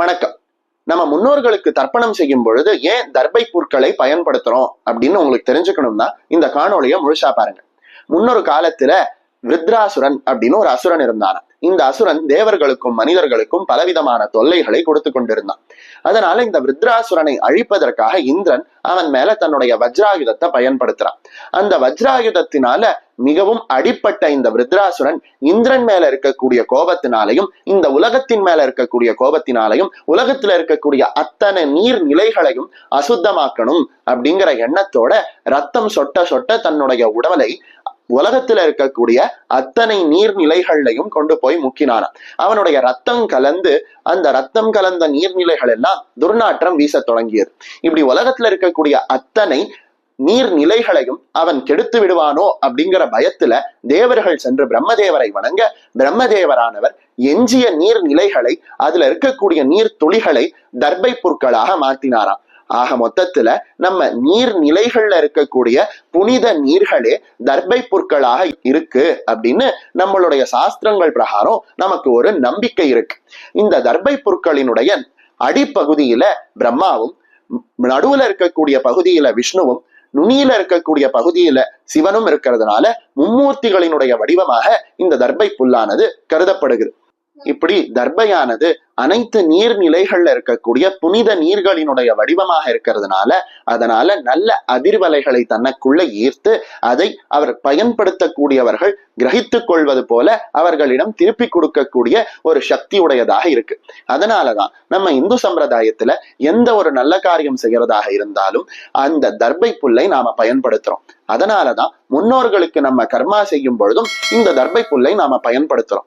வணக்கம். நம்ம முன்னோர்களுக்கு தர்ப்பணம் செய்யும் பொழுது ஏன் தர்பை புற்களை பயன்படுத்துறோம் அப்படின்னு உங்களுக்கு தெரிஞ்சுக்கணும்னா இந்த காணொளியை முழுசா பாருங்க. முன்னொரு காலத்துல விருத்ராசுரன் அப்படின்னு ஒரு அசுரன் இருந்தான் இந்த அசுரன் தேவர்களுக்கும் மனிதர்களுக்கும் பலவிதமான தொல்லைகளை கொடுத்து கொண்டிருந்தான். அதனால இந்த விருத்ராசுரனை அழிப்பதற்காக இந்திரன் அவன் மேல தன்னுடைய வஜ்ராயுதத்தை பயன்படுத்துறான். அந்த வஜ்ராயுதத்தினால மிகவும் அடிப்பட்ட இந்த விருத்ராசுரன் இந்திரன் மேல இருக்கக்கூடிய கோபத்தினாலையும் இந்த உலகத்தின் மேல இருக்கக்கூடிய கோபத்தினாலையும் உலகத்துல இருக்கக்கூடிய அத்தனை நீர் நிலைகளையும் அசுத்தமாக்கணும் அப்படிங்கிற எண்ணத்தோட ரத்தம் சொட்ட சொட்ட தன்னுடைய உடலை உலகத்துல இருக்கக்கூடிய அத்தனை நீர்நிலைகள்லையும் கொண்டு போய் முக்கினானாம். அவனுடைய ரத்தம் கலந்து அந்த ரத்தம் கலந்த நீர்நிலைகள் எல்லாம் துர்நாற்றம் வீசத் தொடங்கியது. இப்படி உலகத்துல இருக்கக்கூடிய அத்தனை நீர்நிலைகளையும் அவன் கெடுத்து விடுவானோ அப்படிங்கிற பயத்துல தேவர்கள் சென்று பிரம்மதேவரை வணங்க பிரம்மதேவரானவர் எஞ்சிய நீர்நிலைகளை அதுல இருக்கக்கூடிய நீர் துளிகளை தர்பை பொருட்களாக மாற்றினாராம். ஆக மொத்தத்துல நம்ம நீர் நிலைகள்ல இருக்கக்கூடிய புனித நீர்களே தர்பை புற்களாக இருக்கு அப்படின்னு நம்மளுடைய சாஸ்திரங்கள் பிரகாரம் நமக்கு ஒரு நம்பிக்கை இருக்கு. இந்த தர்பை புற்களினுடைய அடிப்பகுதியில பிரம்மாவும் நடுவுல இருக்கக்கூடிய பகுதியில விஷ்ணுவும் நுனியில இருக்கக்கூடிய பகுதியில சிவனும் இருக்கிறதுனால மும்மூர்த்திகளினுடைய வடிவமாக இந்த தர்பை புல்லானது கருதப்படுகிறது. இப்படி தர்பையானது அனைத்து நீர்நிலைகள்ல இருக்கக்கூடிய புனித நீர்களினுடைய வடிவமாக இருக்கிறதுனால அதனால நல்ல அதிர்வலைகளை தனக்குள்ள ஈர்த்து அதை அவர் பயன்படுத்தக்கூடியவர்கள் கிரகித்துக் கொள்வது போல அவர்களிடம் திருப்பி கொடுக்கக்கூடிய ஒரு சக்தி உடையதாக இருக்கு. அதனாலதான் நம்ம இந்து சம்பிரதாயத்துல எந்த ஒரு நல்ல காரியம் செய்யறதாக இருந்தாலும் அந்த தர்பை புல்லை நாம பயன்படுத்துறோம். அதனாலதான் முன்னோர்களுக்கு நம்ம கர்மா செய்யும் பொழுதும் இந்த தர்பை புல்லை நாம பயன்படுத்துறோம்.